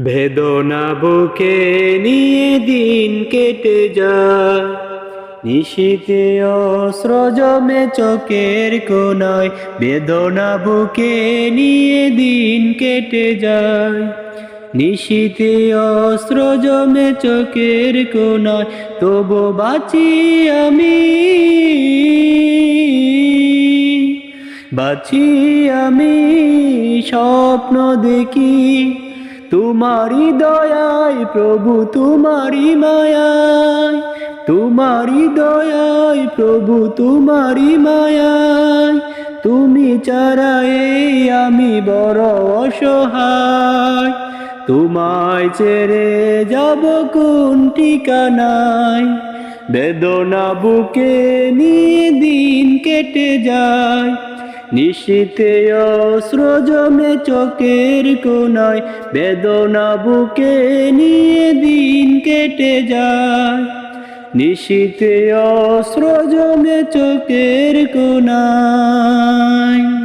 বেদনা বুকে নিয়ে দিন কেটে যায়। নিশীতে অস্ত্র জমে চোখের কোনায় বেদনা বুকে নিয়ে দিন কেটে যায়। নিশীতে অস্ত্র জমে চোখের কোনায় তবু বাঁচি আমি। বাঁচি আমি, স্বপ্ন দেখি। তোমারি দয়ায় প্রভু তোমারি মায়ায়। তোমারি দয়ায় প্রভু তোমারি মায়ায়। তুমি চারাই আমি বড় অসহায়। তোমায় ছেড়ে যাব কোন ঠিকানায়? বেদনা বুকে নিয়ে দিন কেটে যায়। নিশীতে অস্ত্র জমে চোখের কোনায় বেদনা বুকে নিয়ে দিন কেটে যায়। নিশীতে অস্ত্র মে চোখের কোনায়